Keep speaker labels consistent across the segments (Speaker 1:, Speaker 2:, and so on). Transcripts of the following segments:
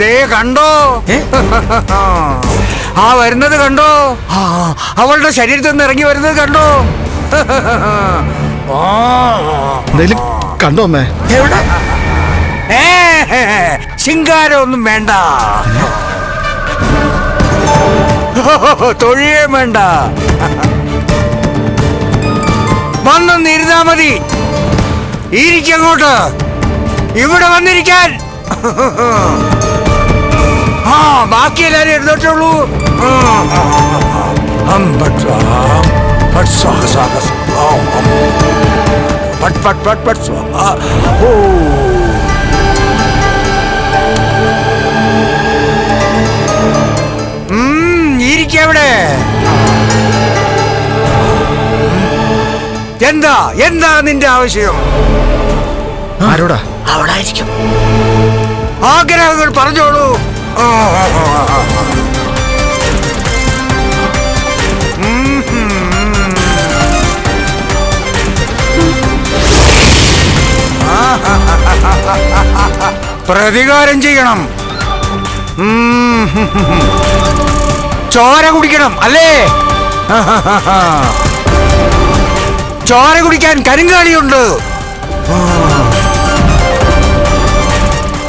Speaker 1: ദേ കണ്ടോ? ആ വരുന്നത് കണ്ടോ? അവളുടെ ശരീരത്തിൽ നിന്ന് ഇറങ്ങി വരുന്നത് കണ്ടോ.
Speaker 2: എന്തായാലും കണ്ടോ അമ്മേ?
Speaker 1: എവിടെ? ഏ ശിങ്കാരമൊന്നും വേണ്ട. തൊഴിയേ വേണ്ട. വന്നൊന്ന് ഇരുന്നാ മതി. ഇരിക്കങ്ങോട്ട് ഇവിടെ വന്നിരിക്കാൻ. ആ ബാക്കി എല്ലാരും എഴുന്നേറ്റുള്ളൂ ഇരിക്കവിടെ എന്താ എന്താ നിന്റെ ആവശ്യം?
Speaker 2: ആരോടാ?
Speaker 1: അവിടെ ആഗ്രഹങ്ങൾ പറഞ്ഞോളൂ. പ്രതികാരം ചെയ്യണം. ചോര കുടിക്കണം അല്ലേ? ചോര കുടിക്കാൻ കരിങ്കാളിയുണ്ട്.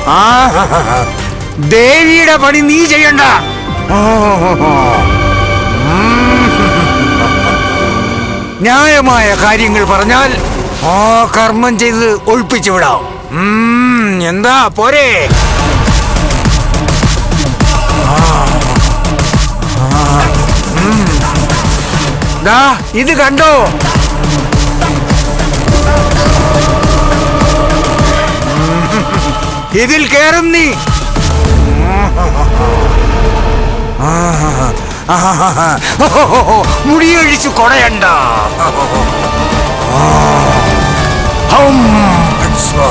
Speaker 1: ആ. ദേവിയുടെ പണി നീ ചെയ്യണ്ട. ന്യായമായ കാര്യങ്ങൾ പറഞ്ഞാൽ ആ കർമ്മം ചെയ്ത് ഒഴിപ്പിച്ചു വിടാം. എന്താ? പോരെ. ഇത് കണ്ടോ? ഇതിൽ കേറും നീ. 무리를 잃지 걸어야 한다. 아, 험, 백수라.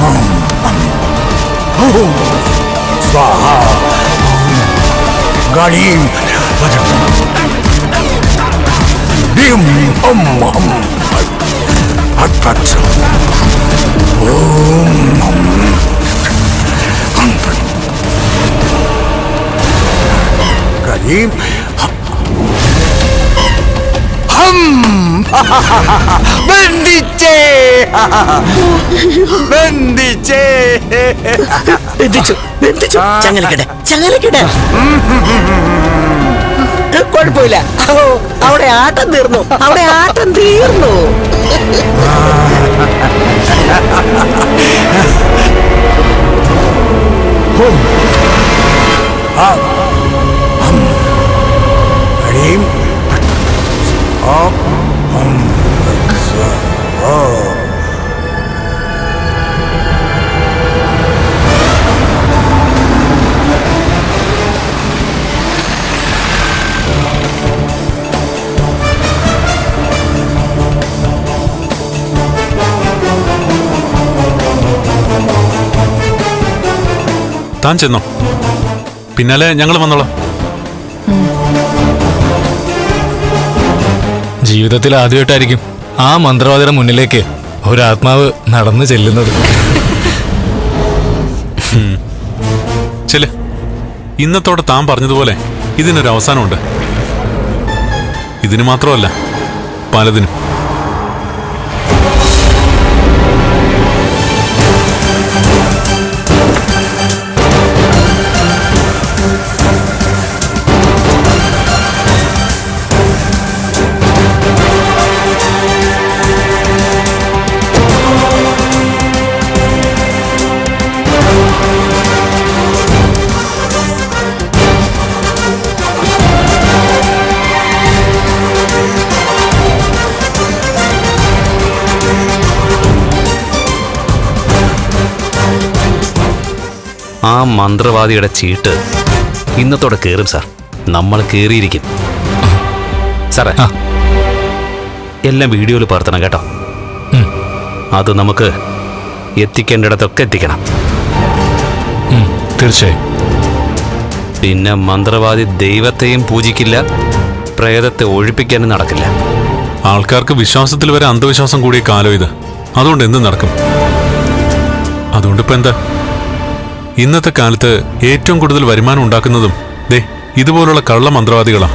Speaker 1: 험, 백수라. 가림, 맞아. 림, 엄, 엄, 아까처. ഹം. ബന്ധിച്ചേ. ബന്ധിച്ചേ.
Speaker 3: ബന്ധിച്ചു ബന്ധിച്ചു.
Speaker 1: ആ.
Speaker 3: ചങ്ങലക്കിടെ ചങ്ങലക്കിടെ. കുഴപ്പമില്ല. അവിടെ ആട്ടം തീർന്നു. അവിടെ ആട്ടം തീർന്നു.
Speaker 4: താൻ ചെന്നോ. പിന്നാലെ ഞങ്ങൾ വന്നോളാം.
Speaker 5: ജീവിതത്തിൽ ആദ്യമായിട്ടായിരിക്കും ആ മന്ത്രവാദിയുടെ മുന്നിലേക്ക് ഒരാത്മാവ് നടന്നു ചെല്ലുന്നത്.
Speaker 4: ചെൽ ഇന്നത്തോടെ താൻ പറഞ്ഞതുപോലെ ഇതിനൊരു അവസാനമുണ്ട്. ഇതിന് മാത്രമല്ല പലതിനും.
Speaker 6: ആ മന്ത്രവാദിയുടെ ചീട്ട് ഇന്നത്തോടെ കയറും സാർ. നമ്മൾ കയറിയിരിക്കും സാറേ. എല്ലാം വീഡിയോയിൽ പകർത്തണം കേട്ടോ. അത് നമുക്ക് എത്തിക്കേണ്ടിടത്തൊക്കെ എത്തിക്കണം.
Speaker 5: തീർച്ചയായും.
Speaker 6: പിന്നെ മന്ത്രവാദി ദൈവത്തെയും പൂജിക്കില്ല പ്രേതത്തെ ഒഴിപ്പിക്കാനും നടക്കില്ല.
Speaker 4: ആൾക്കാർക്ക് വിശ്വാസത്തിൽ വരെ അന്ധവിശ്വാസം കൂടിയ കാലം ഇത്. അതുകൊണ്ട് എന്ത് നടക്കും? അതുകൊണ്ടിപ്പോ എന്താ? ഇന്നത്തെ കാലത്ത് ഏറ്റവും കൂടുതൽ വരുമാനം ഉണ്ടാക്കുന്നതും ദേ ഇതുപോലുള്ള കള്ള മന്ത്രവാദികളാ